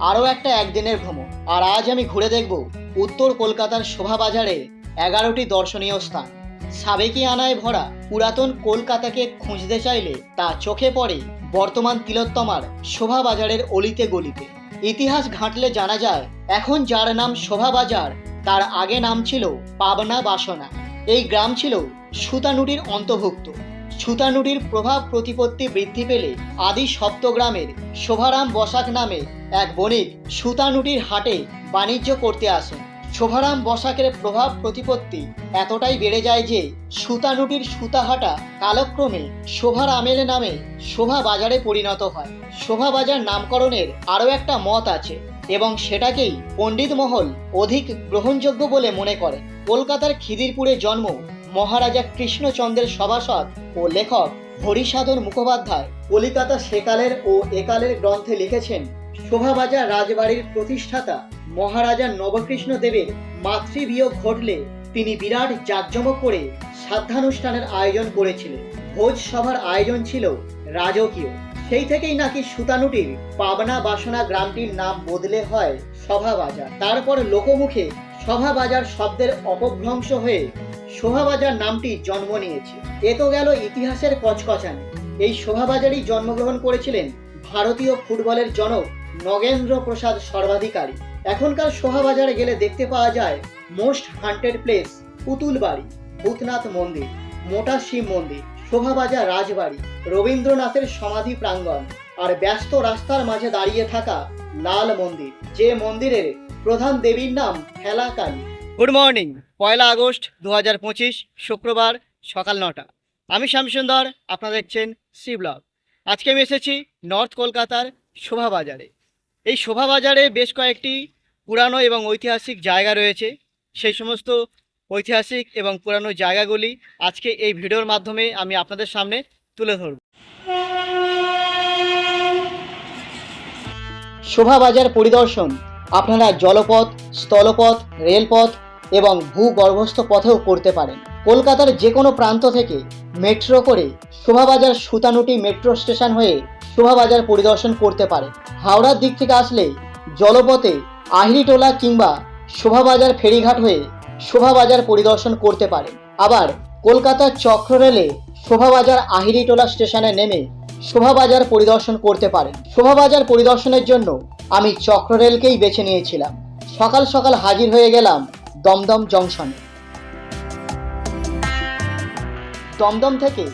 আরও একটা একদিনের ভ্রমণ। আর আজ আমি ঘুরে দেখব উত্তর কলকাতার শোভাবাজারের এগারোটি দর্শনীয় স্থান। সাবেকি আনায় ভরা পুরাতন কলকাতাকে খুঁজতে চাইলে তা চোখে পড়ে বর্তমান তিলোত্তমার শোভাবাজারের অলিতে গলিতে। ইতিহাস ঘাঁটলে জানা যায়, এখন যার নাম শোভাবাজার, তার আগে নাম ছিল পাবনা বাসনা। এই গ্রাম ছিল সুতানুটির অন্তর্ভুক্ত। সুতানুটির প্রভাব প্রতিপত্তি বৃদ্ধি পেলে আদি সপ্তগ্রামের শোভারাম বসাক নামে এক বণিক সুতানুটির হাটে বাণিজ্য করতে আসেন। শোভারাম বসাকের প্রভাব প্রতিপত্তি এতটাই বেড়ে যায় যে সুতানুটির সুতাহাটা কালক্রমে শোভারামের নামে শোভা বাজারে পরিণত হয়। শোভা বাজার নামকরণের আরও একটা মত আছে এবং সেটাকেই পণ্ডিত মহল অধিক গ্রহণযোগ্য বলে মনে করে। কলকাতার খিদিরপুরে জন্ম মহারাজা কৃষ্ণচন্দ্রের সভাসদ ও লেখক হরিসাধন মুখোপাধ্যায় কলিকাতা সেকালের ও একালের গ্রন্থে লিখেছেন, শোভাবাজার রাজবাড়ির প্রতিষ্ঠাতা মহারাজা নবকৃষ্ণ দেবের মাতৃবিয়োগ ঘটলে তিনি বিরাট জাঁকজমক করে শ্রাদ্ধানুষ্ঠানের আয়োজন করেছিলেন। ভোজ সভার আয়োজন ছিল রাজকীয়। সেই থেকেই নাকি সুতানুটির পাবনা বাসনা গ্রামটির নাম বদলে হয় সভাবাজার তারপর লোকমুখে সভাবাজার শব্দের অপভ্রংশ হয়ে শোভাবাজার নামটি জন্ম নিয়েছে। এ তো গেল ইতিহাসের কচকচানে। এই শোভাবাজারই জন্মগ্রহণ করেছিলেন ভারতীয় ফুটবলের জনক নগেন্দ্র প্রসাদ সর্বাধিকারী। এখনকার শোভাবাজারে গেলে দেখতে পাওয়া যায় মোস্ট হান্টেড প্লেস পুতুল বাড়ি ভূতনাথ মন্দির, মোটা শিব মন্দির, শোভাবাজার রাজবাড়ি, রবীন্দ্রনাথের সমাধি প্রাঙ্গণ আর ব্যস্ত রাস্তার মাঝে দাঁড়িয়ে থাকা লাল মন্দির, যে মন্দিরের প্রধান দেবীর নাম হেলা কালী গুড মর্নিং পয়লা আগস্ট দু হাজার পঁচিশ, শুক্রবার সকাল নটা। আমি শ্যামসুন্দর আপনারা দেখছেন সি ব্লগ। আজকে আমি এসেছি নর্থ কলকাতার শোভাবাজারে এই শোভাবাজারে বেশ কয়েকটি পুরানো এবং ঐতিহাসিক জায়গা রয়েছে। সেই সমস্ত ঐতিহাসিক এবং পুরানো জায়গাগুলি আজকে এই ভিডিওর মাধ্যমে আমি আপনাদের সামনে তুলে ধরব। শোভাবাজার পরিদর্শন। আপনারা জলপথ, স্থলপথ, রেলপথ এবং ভূগর্ভস্থ পথেও করতে পারেন। কলকাতার যে কোনো প্রান্ত থেকে মেট্রো করে শোভাবাজার সুতানুটি মেট্রো স্টেশন হয়ে শোভাবাজার পরিদর্শন করতে পারেন। হাওড়ার দিক থেকে আসলে জলপথে আহিরিটোলা কিংবা শোভাবাজার ফেরিঘাট হয়ে শোভাবাজার পরিদর্শন করতে পারেন। আবার কলকাতার চক্র রেলে শোভাবাজার আহিরিটোলা স্টেশনে নেমে শোভাবাজার পরিদর্শন করতে পারেন। শোভাবাজার পরিদর্শনের জন্য আমি চক্ররেলকেই বেছে নিয়েছিলাম। সকাল সকাল হাজির হয়ে গেলাম দমদম জংশনে। দমদম থেকে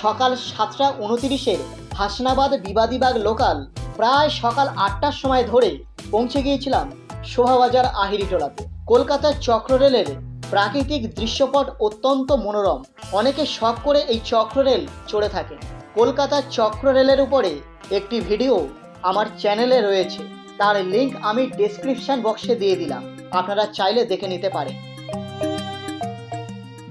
সকাল সাতটা উনতিরিশের হাসনাবাদ বিবাদীবাগ লোকাল প্রায় সকাল আটটার সময় ধরে পৌঁছে গিয়েছিলাম শোভাবাজার আহিরিটোলাতে। কলকাতার চক্ররেলের প্রাকৃতিক দৃশ্যপট অত্যন্ত মনোরম। অনেকে শখ করে এই চক্ররেল চড়ে থাকে কলকাতার চক্ররেলের উপরে একটি ভিডিও আমার চ্যানেলে রয়েছে। তার লিংক আমি ডেসক্রিপশন বক্সে দিয়ে দিলাম। আপনারা চাইলে দেখে নিতে পারেন।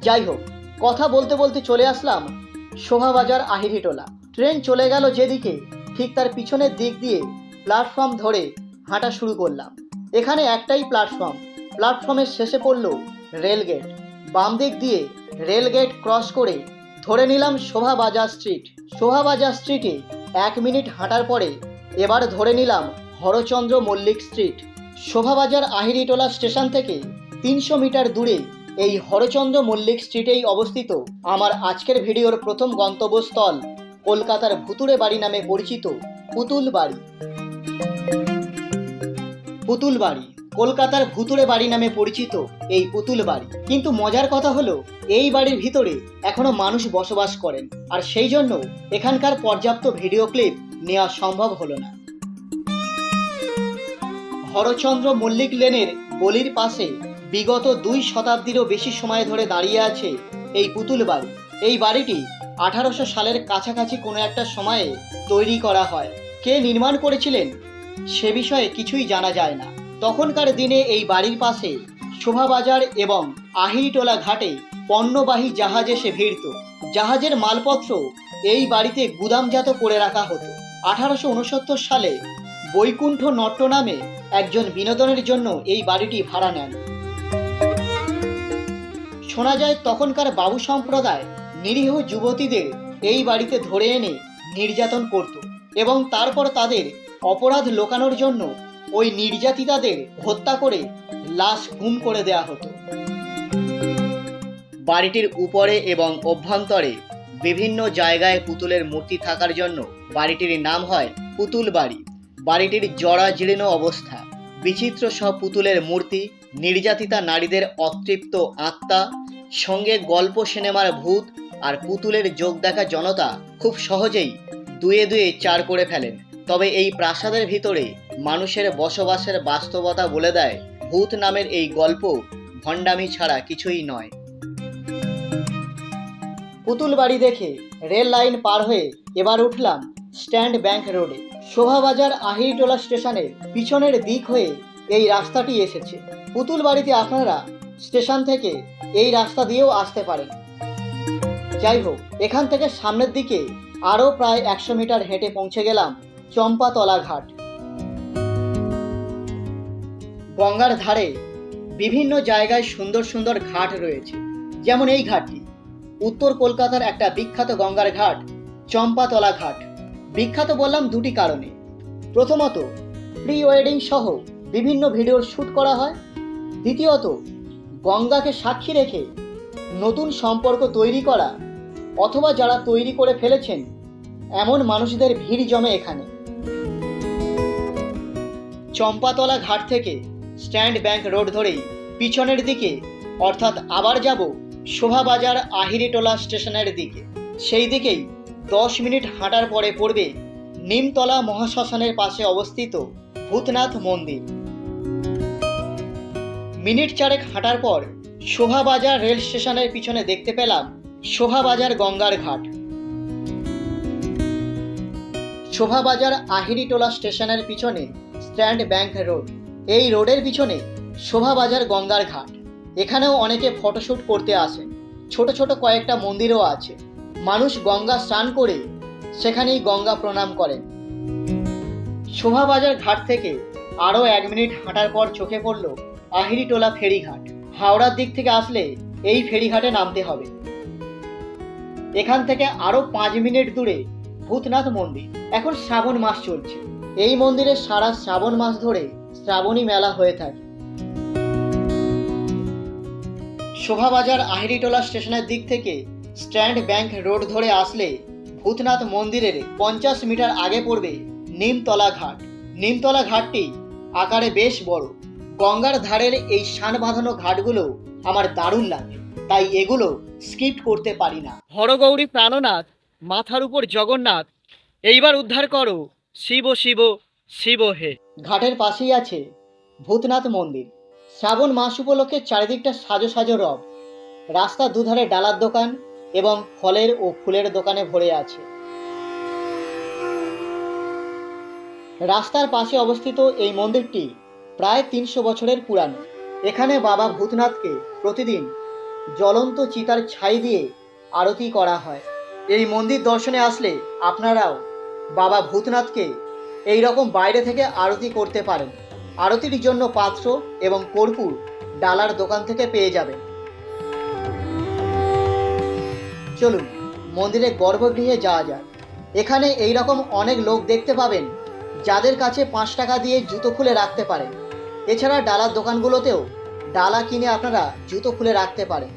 যাই হোক, কথা বলতে বলতে চলে আসলাম শোভাবাজার আহিরিটোলা। ট্রেন চলে গেল যেদিকে, ঠিক তার পিছনের দিক দিয়ে প্ল্যাটফর্ম ধরে হাঁটা শুরু করলাম। এখানে একটাই প্ল্যাটফর্ম, প্ল্যাটফর্মের শেষে পড়ল রেলগেট। বাম দিক দিয়ে রেলগেট ক্রস করে ধরে নিলাম শোভাবাজার স্ট্রিট। শোভাবাজার স্ট্রিটে এক মিনিট হাঁটার পরে এবার ধরে নিলাম হরচন্দ্র মল্লিক স্ট্রিট। শোভাবাজার আহিরিটোলা স্টেশন থেকে তিনশো মিটার দূরে এই হরচন্দ্র মল্লিক স্ট্রিটেই অবস্থিত আমার আজকের ভিডিওর প্রথম গন্তব্যস্থল কলকাতার ভুতুড়ে বাড়ি নামে পরিচিত পুতুল বাড়ি। পুতুল বাড়ি, কলকাতার ভুতুড়ে বাড়ি নামে পরিচিত এই পুতুল বাড়ি। কিন্তু মজার কথা হলো, এই বাড়ির ভিতরে এখনও মানুষ বসবাস করেন। আর সেই জন্য এখানকার পর্যাপ্ত ভিডিও ক্লিপ নেওয়া সম্ভব হলো না। হরচন্দ্র মল্লিক লেনের গলির পাশে বিগত দুই শতাব্দীরও বেশি সময় ধরে দাঁড়িয়ে আছে এই পুতুল বাড়ি। এই বাড়িটি আঠারোশো সালের কাছাকাছি কোনো একটা সময়ে তৈরি করা হয়। কে নির্মাণ করেছিলেন সে বিষয়ে কিছুই জানা যায় না। তখনকার দিনে এই বাড়ির পাশে শোভাবাজার এবং আহিরিটোলা ঘাটে পণ্যবাহী জাহাজ এসে ভিড়ত। জাহাজের মালপত্র এই বাড়িতে গুদামজাত করে রাখা হতো। আঠারোশো উনসত্তর সালে বৈকুণ্ঠ নট্ট নামে একজন বিনোদনের জন্য এই বাড়িটি ভাড়া নেন। শোনা যায়, তখনকার বাবু সম্প্রদায় নিরীহ যুবতীদের এই বাড়িতে ধরে এনে নির্যাতন করত এবং তারপর তাদের অপরাধ লোকানোর জন্য ওই নির্যাতিতাদের হত্যা করে লাশ গুম করে দেয়া হতো। বাড়িটির উপরে এবং অভ্যন্তরে বিভিন্ন জায়গায় পুতুলের মূর্তি থাকার জন্য বাড়িটির নাম হয় পুতুল বাড়ি। বাড়িটির জরাজীর্ণ অবস্থা, বিচিত্র সব পুতুলের মূর্তি, নির্যাতিতা নারীদের অতৃপ্ত আত্মা, সঙ্গে গল্প সিনেমার ভূত আর পুতুলের যোগ দেখা জনতা খুব সহজেই দুয়ে দুয়ে চার করে ফেলেন। তবে এই প্রাসাদের ভিতরে মানুষের বসবাসের বাস্তবতা বলে দেয়, ভূত নামের এই গল্প ভণ্ডামি ছাড়া কিছুই নয়। পুতুল বাড়ি দেখে রেল লাইন পার হয়ে এবার উঠলাম স্ট্যান্ড ব্যাংক রোডে। শোভাবাজার আহিরিটোলা স্টেশনের পিছনের দিক হয়ে এই রাস্তাটি এসেছে। পুতুল বাড়িতে আপনারা স্টেশন থেকে এই রাস্তা দিয়েও আসতে পারেন। যাই হোক, এখান থেকে সামনের দিকে আরও প্রায় একশো মিটার হেঁটে পৌঁছে গেলাম চম্পাতলা ঘাট। গঙ্গার ধারে বিভিন্ন জায়গায় সুন্দর সুন্দর ঘাট রয়েছে। যেমন এই ঘাটটি। উত্তর কলকাতার একটা বিখ্যাত গঙ্গার ঘাট, চম্পাতলা ঘাট। বিখ্যাত বললাম দুটি কারণে। প্রথমত প্রি ওয়েডিং সহ বিভিন্ন ভিডিওর শ্যুট করা হয়। দ্বিতীয়ত, গঙ্গাকে সাক্ষী রেখে নতুন সম্পর্ক তৈরি করা অথবা যারা তৈরি করে ফেলেছেন, এমন মানুষদের ভিড় জমে এখানে। চম্পাতলা ঘাট থেকে স্ট্যান্ড ব্যাংক রোড ধরেই পিছনের দিকে, অর্থাৎ আবার যাব শোভাবাজার আহিরিটোলা স্টেশনের দিকে। সেই দিকেই দশ মিনিট হাঁটার পরে পড়বে নিমতলা মহাশ্মশানের পাশে অবস্থিত ভূতনাথ মন্দির। মিনিট চারেক হাঁটার পর শোভাবাজার রেল স্টেশনের পিছনে দেখতে পেলাম শোভাবাজার গঙ্গার ঘাট। শোভাবাজার আহিরিটোলা স্টেশনের পিছনে স্ট্যান্ড ব্যাংক রোড। এই রোডের পিছনে শোভাবাজার গঙ্গার ঘাট। এখানেও অনেকে ফটোশ্যুট করতে আসেন। ছোট ছোট কয়েকটা মন্দিরও আছে। মানুষ গঙ্গা স্নান করে সেখানেই গঙ্গা প্রণাম করেন। শোভাবাজার ঘাট থেকে আরও এক মিনিট হাঁটার পর চোখে পড়ল আহিরিটোলা ফেরিঘাট। হাওড়ার দিক থেকে আসলে এই ফেরিঘাটে নামতে হবে। এখান থেকে আরও পাঁচ মিনিট দূরে ভূতনাথ মন্দির। এখন শ্রাবণ মাস চলছে। এই মন্দিরে সারা শ্রাবণ মাস ধরে শ্রাবণী মেলা হয়ে থাকে। শোভাবাজার আহিরিটোলা স্টেশনের দিক থেকে স্ট্যান্ড ব্যাংক রোড ধরে আসলে ভূতনাথ মন্দিরের পঞ্চাশ মিটার আগে পড়বে নিমতলা ঘাট। নিমতলা ঘাটটি আকারে বেশ বড়। গঙ্গার ধারের এই শান বাঁধানো ঘাটগুলো আমার দারুণ লাগে তাই এগুলো স্কিপ করতে পারি না। হরগৌরী প্রাণনাথ মাথার উপর জগন্নাথ এইবার উদ্ধার করো। শিব শিব শিব হে। ঘাটের পাশেই আছে ভূতনাথ মন্দির। শ্রাবণ মাস উপলক্ষে চারিদিকটা সাজো সাজো রব। রাস্তার দুধারে ডালার দোকান এবং ফলের ও ফুলের দোকানে ভরে আছে। রাস্তার পাশে অবস্থিত এই মন্দিরটি প্রায় তিনশো বছরের পুরানো। এখানে বাবা ভূতনাথকে প্রতিদিন জ্বলন্ত চিতার ছাই দিয়ে আরতি করা হয়। এই মন্দির দর্শনে আসলে আপনারাও বাবা ভূতনাথকে এই রকম বাইরে থেকে আরতি করতে পারেন। আরতির জন্য পাত্র এবং কর্পূর ডালার দোকান থেকে পেয়ে যাবেন। চলুন মন্দিরের গর্ভগৃহে যাওয়া যাক। এখানে এই রকম অনেক লোক দেখতে পাবেন, যাদের কাছে পাঁচ টাকা দিয়ে জুতো খুলে রাখতে পারেন। এছাড়া ডালার দোকানগুলোতেও ডালা কিনে আপনারা জুতো খুলে রাখতে পারেন।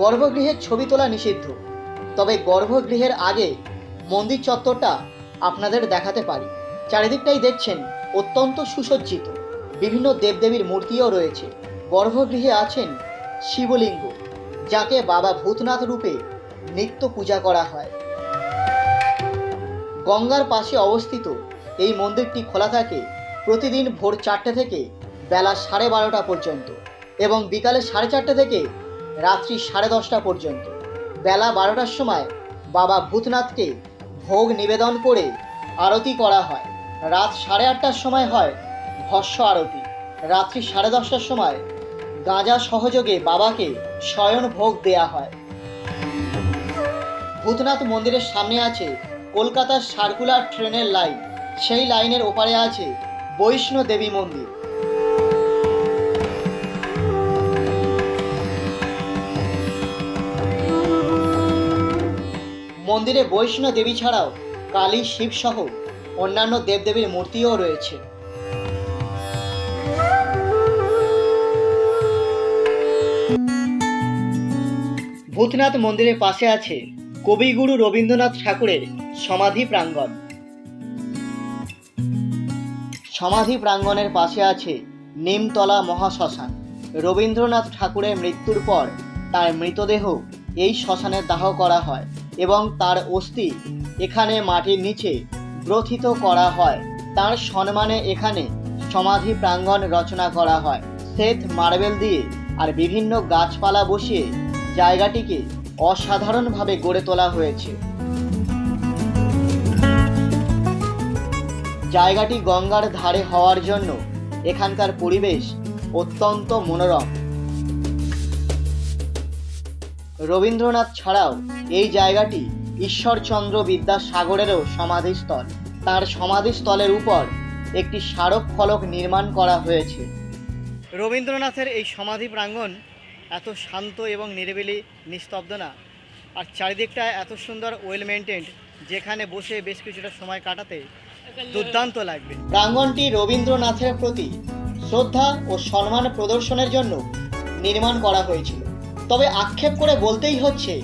গর্ভগৃহের ছবি তোলা নিষিদ্ধ, তবে গর্ভগৃহের আগে মন্দির চত্বরটা আপনাদের দেখাতে পারি। চারিদিকটাই দেখছেন অত্যন্ত সুসজ্জিত, বিভিন্ন দেবদেবীর মূর্তিও রয়েছে। গর্ভগৃহে আছেন শিবলিঙ্গ যাকে বাবা ভূতনাথ রূপে নিত্য পূজা করা হয়। গঙ্গার পাশে অবস্থিত এই মন্দিরটি খোলা থাকে প্রতিদিন ভোর চারটে থেকে বেলা সাড়ে বারোটা পর্যন্ত এবং বিকালে সাড়ে চারটে থেকে রাত্রি সাড়ে দশটা পর্যন্ত। বেলা বারোটার সময় বাবা ভূতনাথকে ভোগ নিবেদন করে আরতি করা হয়। রাত সাড়ে আটটার সময় হয় ভস্য আরতি। রাত্রি সাড়ে দশটার সময় গাঁজা সহযোগে বাবাকে শয়ন ভোগ দেয়া হয়। ভূতনাথ মন্দিরের সামনে আছে কলকাতার সার্কুলার ট্রেনের লাইন। সেই লাইনের ওপারে আছে বৈষ্ণো দেবী মন্দির। মন্দিরে বৈষ্ণো দেবী ছাড়াও কালী, শিবসহ অন্যান্য দেবদেবীর মূর্তিও রয়েছে। ভূতনাথ মন্দিরের পাশে আছে কবিগুরু রবীন্দ্রনাথ ঠাকুরের সমাধি প্রাঙ্গণ। সমাধি প্রাঙ্গণের পাশে আছে নিমতলা মহাশ্মশান। রবীন্দ্রনাথ ঠাকুরের মৃত্যুর পর তার মৃতদেহ এই শ্মশানে দাহ করা হয় এবং তার অস্থি এখানে মাটির নিচে গ্রথিত করা হয়। তার সম্মানে এখানে সমাধি প্রাঙ্গণ রচনা করা হয়। শ্বেত মার্বেল দিয়ে আর বিভিন্ন গাছপালা বসিয়ে জায়গাটিকে অসাধারণভাবে গড়ে তোলা হয়েছে। জায়গাটি গঙ্গার ধারে হওয়ার জন্য এখানকার পরিবেশ অত্যন্ত মনোরম। রবীন্দ্রনাথ ছাড়াও এই জায়গাটি ঈশ্বরচন্দ্র বিদ্যাসাগরেরও সমাধিস্থল। তার সমাধিস্থলের উপর একটি স্মারক ফলক নির্মাণ করা হয়েছে। রবীন্দ্রনাথের এই সমাধি প্রাঙ্গণ এত শান্ত এবং নিরিবিলি, নিস্তব্ধ না। আর চারিদিকটা এত সুন্দর ওয়েল মেনটেন্ড যেখানে বসে বেশ কিছুটা সময় কাটাতে দুর্দান্ত লাগবে। প্রাঙ্গনটি রবীন্দ্রনাথের প্রতি শ্রদ্ধা ও সম্মান প্রদর্শনের জন্য নির্মাণ করা হয়েছিল। তবে আক্ষেপ করে বলতেই হচ্ছে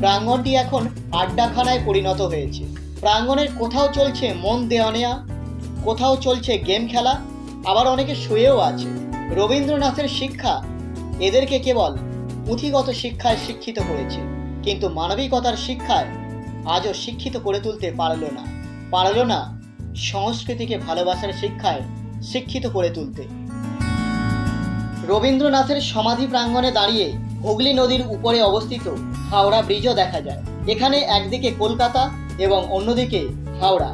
প্রাঙ্গণটি এখন আড্ডাখানায় পরিণত হয়েছে। প্রাঙ্গণের কোথাও চলছে মন দেওয়া নেয়া, কোথাও চলছে গেম খেলা, আবার অনেকে শুয়েও আছে। রবীন্দ্রনাথের শিক্ষা এদেরকে কেবল পুঁথিগত শিক্ষায় শিক্ষিত করেছে, কিন্তু মানবিকতার শিক্ষায় আজও শিক্ষিত করে তুলতে পারল না। পারল না সংস্কৃতিকে ভালোবাসার শিক্ষায় শিক্ষিত করে তুলতে। রবীন্দ্রনাথের সমাধি প্রাঙ্গণে দাঁড়িয়ে হুগলি নদীর উপরে অবস্থিত হাওড়া ব্রিজও দেখা যায়। এখানে একদিকে কলকাতা এবং অন্যদিকে হাওড়া।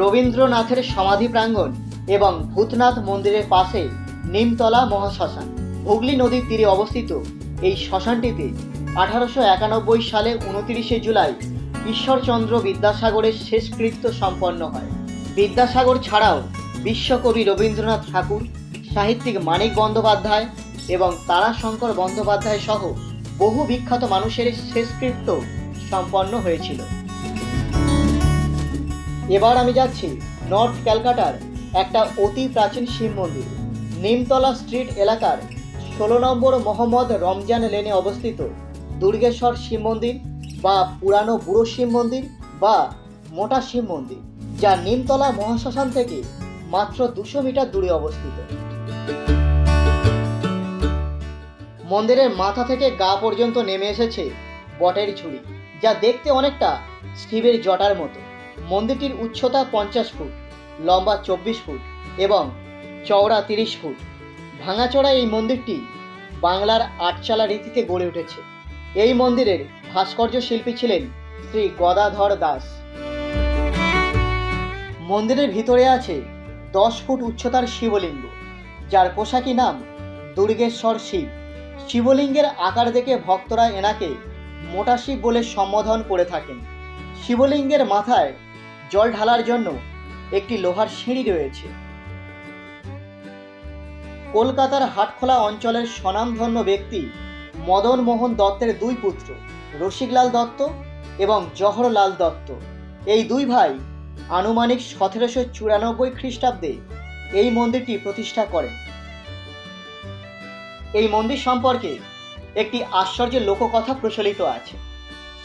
রবীন্দ্রনাথের সমাধি প্রাঙ্গণ এবং ভূতনাথ মন্দিরের পাশে নিমতলা মহাশ্মশান। হুগলি নদীর তীরে অবস্থিত এই শ্মশানটিতে আঠারোশো একানব্বই সালে উনতিরিশে জুলাই ঈশ্বরচন্দ্র বিদ্যাসাগরের শেষকৃত্য সম্পন্ন হয়। বিদ্যাসাগর ছাড়াও বিশ্বকবি রবীন্দ্রনাথ ঠাকুর, সাহিত্যিক মানিক বন্দ্যোপাধ্যায় এবং তারাশঙ্কর বন্দ্যোপাধ্যায় সহ বহু বিখ্যাত মানুষের শেষকৃত্য সম্পন্ন হয়েছিল। এবার আমি যাচ্ছি নর্থ ক্যালকাটার একটা অতি প্রাচীন শিব মন্দির। নিমতলা স্ট্রিট এলাকার ষোলো নম্বর মোহাম্মদ রমজান লেনে অবস্থিত দুর্গেশ্বর শিব মন্দির বা পুরানো বুড়ো শিব মন্দির বা মোটা শিব মন্দির, যা নিমতলা মহাশ্মশান থেকে মাত্র দুশো মিটার দূরে অবস্থিত। মন্দিরের মাথা থেকে গা পর্যন্ত নেমে এসেছে বটের ঝুড়ি যা দেখতে অনেকটা শিবের জটার মতো। মন্দিরটির উচ্চতা পঞ্চাশ ফুট, লম্বা চব্বিশ ফুট এবং চওড়া তিরিশ ফুট। ভাঙাচড়া এই মন্দিরটি বাংলার আটচালা রীতিতে গড়ে উঠেছে। এই মন্দিরের ভাস্কর্য শিল্পী ছিলেন শ্রী গদাধর দাস। মন্দিরের ভিতরে আছে দশ ফুট উচ্চতার শিবলিঙ্গ, যার পোশাকি নাম দুর্গেশ্বর শিব। শিবলিঙ্গের আকার দেখে ভক্তরা এনাকে মোটা শিব বলে সম্বোধন করে থাকেন। শিবলিঙ্গের মাথায় জল ঢালার জন্য একটি লোহার সিঁড়ি রয়েছে। কলকাতার হাটখোলা অঞ্চলের স্বনামধন্য ব্যক্তি মদন মোহন দত্তের দুই পুত্র, রসিকলাল দত্ত এবং জহরলাল দত্ত। এই দুই ভাই আনুমানিক সতেরোশো চুরানব্বই খ্রিস্টাব্দে এই মন্দিরটি প্রতিষ্ঠা করেন। এই মন্দির সম্পর্কে একটি আশ্চর্যের লোককথা প্রচলিত আছে।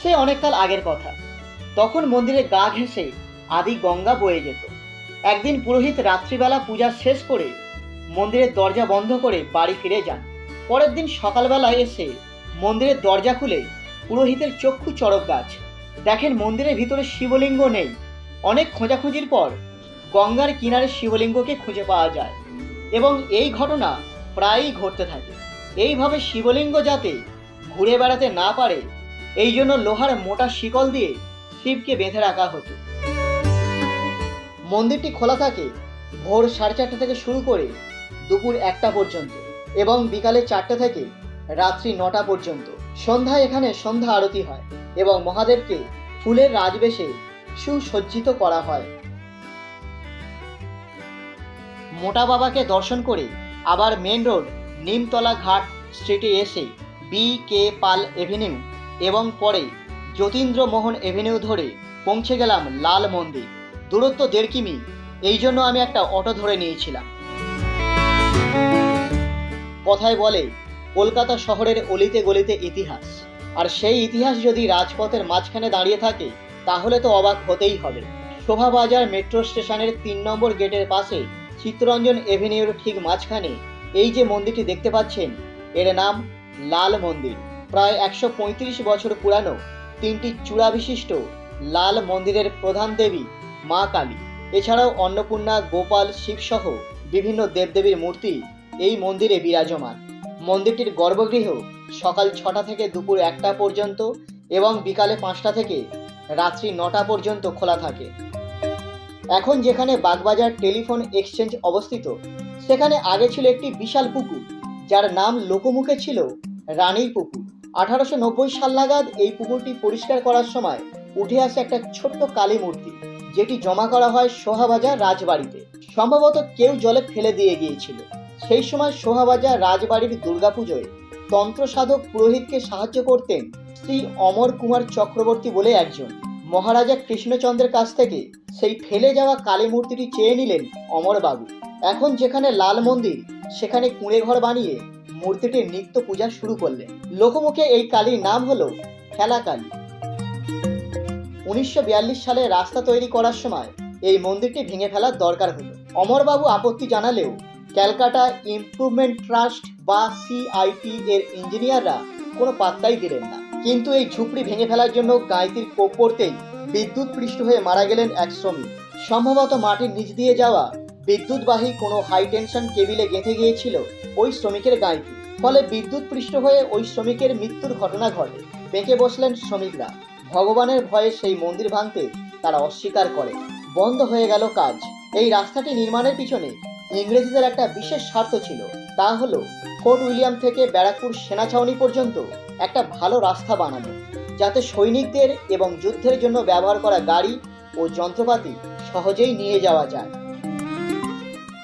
সে অনেককাল আগের কথা। তখন মন্দিরে গা ঘেঁষে আদি গঙ্গা বয়ে যেত। একদিন পুরোহিত রাত্রিবেলা পূজা শেষ করে মন্দিরের দরজা বন্ধ করে বাড়ি ফিরে যান। পরের দিন সকালবেলায় এসে মন্দিরের দরজা খুলে পুরোহিতের চক্ষু চড়ক গাছ। দেখেন মন্দিরের ভিতরে শিবলিঙ্গ নেই। অনেক খোঁজাখুঁজির পর গঙ্গার কিনারে শিবলিঙ্গকে খুঁজে পাওয়া যায় এবং এই ঘটনা প্রায়ই ঘটতে থাকে। এইভাবে শিবলিঙ্গ যাতে ঘুরে বেড়াতে না পারে, এই জন্য লোহার মোটা শিকল দিয়ে শিবকে বেঁধে রাখা হতো। মন্দিরটি খোলা থাকে ভোর সাড়ে চারটে থেকে শুরু করে দুপুর একটা পর্যন্ত এবং বিকালে চারটে থেকে রাত্রি নটা পর্যন্ত। সন্ধ্যায় এখানে সন্ধ্যা আরতি হয় এবং মহাদেবকে ফুলের রাজবেশে সুসজ্জিত করা হয়। মোটা বাবাকে দর্শন করে আবার মেন রোড, নিমতলা ঘাট স্ট্রিটে এসে বি কে পাল এভিনিউ এবং পরে যতীন্দ্র মোহন এভিনিউ ধরে পৌঁছে গেলাম লাল মন্দির। দূরত্ব দেড় কিমি, এই জন্য আমি একটা অটো ধরে নিয়েছিলাম। কথায় বলে, কলকাতা শহরের অলিতে গলিতে ইতিহাস। আর সেই ইতিহাস যদি রাজপথের মাঝখানে দাঁড়িয়ে থাকে, তাহলে তো অবাক হতেই হবে। শোভাবাজার মেট্রো স্টেশনের তিন নম্বর গেটের পাশে চিত্তরঞ্জন এভিনিউর ঠিক মাঝখানে এই যে মন্দিরটি দেখতে পাচ্ছেন, এর নাম লাল মন্দির। প্রায় একশো পঁয়ত্রিশ বছর পুরানো তিনটি চূড়া বিশিষ্ট লাল মন্দিরের প্রধান দেবী মা কালী। এছাড়াও অন্নপূর্ণা, গোপাল, শিবসহ বিভিন্ন দেবদেবীর মূর্তি এই মন্দিরে বিরাজমান। মন্দিরটির গর্ভগৃহ সকাল ছটা থেকে দুপুর একটা পর্যন্ত এবং বিকালে পাঁচটা থেকে রাত্রি নটা পর্যন্ত খোলা থাকে। এখন যেখানে বাগবাজার টেলিফোন এক্সচেঞ্জ অবস্থিত, সেখানে আগে ছিল একটি বিশাল পুকুর, যার নাম লোকমুখে ছিল রানীর পুকুর। আঠারোশো নব্বই সাল নাগাদ এই পুকুরটি পরিষ্কার করার সময় উঠে আসে একটা ছোট্ট কালী মূর্তি, যেটি জমা করা হয় সোহাবাজার রাজবাড়িতে। সম্ভবত কেউ জলে ফেলে দিয়ে গিয়েছিল। সেই সময় সোহাবাজার রাজবাড়ির দুর্গাপুজোয় তন্ত্র সাধক পুরোহিতকে সাহায্য করতেন শ্রী অমর কুমার চক্রবর্তী বলে একজন। মহারাজা কৃষ্ণচন্দ্রের কাছ থেকে সেই ফেলে যাওয়া কালী মূর্তিটি চেয়ে নিলেন অমরবাবু। এখন যেখানে লাল মন্দির, সেখানে কুঁড়ে ঘর বানিয়ে মূর্তিটির নিত্য পূজা শুরু করলেন। লোকমুখে এই কালীর নাম হলো খেলা কালী উনিশশো বিয়াল্লিশ সালে রাস্তা তৈরি করার সময় এই মন্দিরটি ভেঙে ফেলার দরকার হলো। অমরবাবু আপত্তি জানালেও ক্যালকাটা ইমপ্রুভমেন্ট ট্রাস্ট বা সিআইটি এর ইঞ্জিনিয়াররা কোনো পাত্তাই দিলেন না। কিন্তু এই ঝুপড়ি ভেঙে ফেলার জন্য গাঁইতির কোপ পড়তেই বিদ্যুৎ পৃষ্ঠ হয়ে মারা গেলেন এক শ্রমিক। সম্ভবত মাটির নিচ দিয়ে যাওয়া বিদ্যুৎবাহী কোনো হাই টেনশন কেবিলে গেঁথে গিয়েছিল ওই শ্রমিকের গাঁইতি ফলে বিদ্যুৎ পৃষ্ঠ হয়ে ওই শ্রমিকের মৃত্যুর ঘটনা ঘটে। বেঁকে বসলেন শ্রমিকরা। ভগবানের ভয়ে সেই মন্দির ভাঙতে তারা অস্বীকার করে। বন্ধ হয়ে গেল কাজ। এই রাস্তাটি নির্মাণের পিছনে ইংরেজদের একটা বিশেষ স্বার্থ ছিল, তা হলো ফোর্ট উইলিয়াম থেকে ব্যারাকপুর সেনা ছাউনি পর্যন্ত একটা ভালো রাস্তা বানানো, যাতে সৈনিকদের এবং যুদ্ধের জন্য ব্যবহার করা গাড়ি ও যন্ত্রপাতি সহজেই নিয়ে যাওয়া যায়।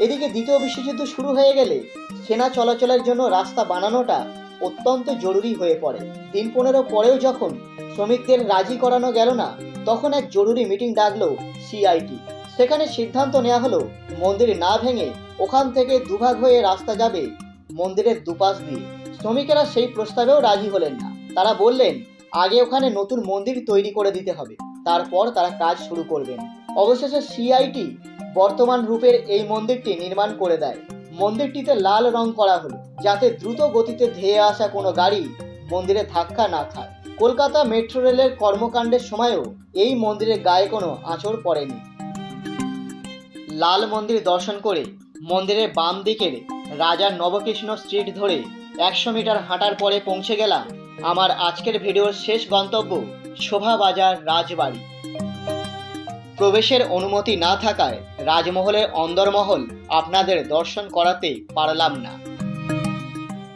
এদিকে দ্বিতীয় বিশ্বযুদ্ধ শুরু হয়ে গেলে সেনা চলাচলের জন্য রাস্তা বানানোটা অত্যন্ত জরুরি হয়ে পড়ে। দিন পনেরো পরেও যখন শ্রমিকদের রাজি করানো গেল না, তখন এক জরুরি মিটিং ডাকলো সিআইটি। সেখানে সিদ্ধান্ত নেওয়া হলো, মন্দির না ভেঙে ওখান থেকে দুভাগ হয়ে রাস্তা যাবে মন্দিরের দুপাশ দিয়ে। শ্রমিকেরা সেই প্রস্তাবেও রাজি হলেন না। তারা বললেন, আগে ওখানে নতুন মন্দির তৈরি করে দিতে হবে। তারপর তারা কাজ শুরু করবেন। অবশেষে সিআইটি বর্তমান রূপের এই মন্দিরটি নির্মাণ করে দেয়। মন্দিরটিতে লাল রং করা হলো, যাতে দ্রুত গতিতে ধেয়ে আসা কোনো গাড়ি মন্দিরে ধাক্কা না খায়। কলকাতা মেট্রো রেলের কর্মকাণ্ডের সময়ও এই মন্দিরের গায়ে কোনো আঁচড় পড়েনি। লাল মন্দির দর্শন করে মন্দিরের বাম দিকের রাজা নবকৃষ্ণ স্ট্রিট ধরে একশো মিটার হাঁটার পরে পৌঁছে গেলাম আমার আজকের ভিডিওর শেষ গন্তব্য শোভাবাজার রাজবাড়ি। প্রবেশের অনুমতি না থাকায় রাজমহলের অন্দরমহল আপনাদের দর্শন করাতে পারলাম না।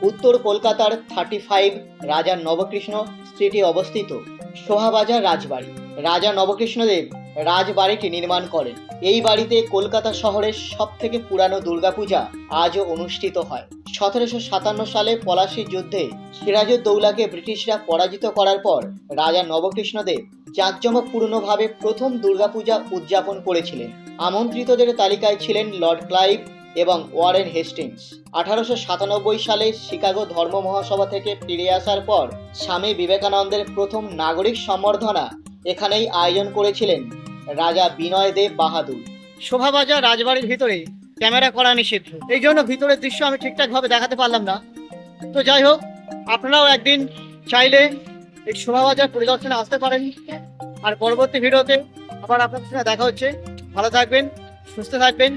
উত্তর কলকাতার থার্টি ফাইভ রাজা নবকৃষ্ণ স্ট্রিটে অবস্থিত শোভাবাজার রাজবাড়ি। রাজা নবকৃষ্ণদেব রাজবাড়িটি নির্মাণ করেন। এই বাড়িতে কলকাতা শহরের সব থেকে পুরানো দুর্গাপূজা আজও অনুষ্ঠিত হয়। সতেরোশো সাতান্ন সালে পলাশির যুদ্ধে সিরাজউদ্দৌলাকে ব্রিটিশরা পরাজিত করার পর রাজা নবকৃষ্ণদেব জাঁকজমকপূর্ণভাবে প্রথম দুর্গাপূজা উদযাপন করেছিলেন। আমন্ত্রিতদের তালিকায় ছিলেন লর্ড ক্লাইভ এবং ওয়ারেন হেস্টিংস। আঠারোশো সাতানব্বই সালে শিকাগো ধর্ম মহাসভা থেকে ফিরে আসার পর স্বামী বিবেকানন্দের প্রথম নাগরিক সম্বর্ধনা এখানেই আয়োজন করেছিলেন রাজা বিনয় দেব বাহাদুর। শোভাবাজার রাজবাড়ির ভিতরে, ক্যামেরা করা নিষিদ্ধ। এই জন্য ভিতরের দৃশ্য আমি ঠিকঠাকভাবে দেখাতে পারলাম না। তো যাই হোক, আপনারাও একদিন চাইলে এই শোভাবাজার পরিদর্শনে আসতে পারেন। আর পরবর্তী ভিডিওতে আবার আপনাদের সাথে দেখা হচ্ছে। ভালো থাকবেন, সুস্থ থাকবেন।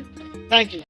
Thank you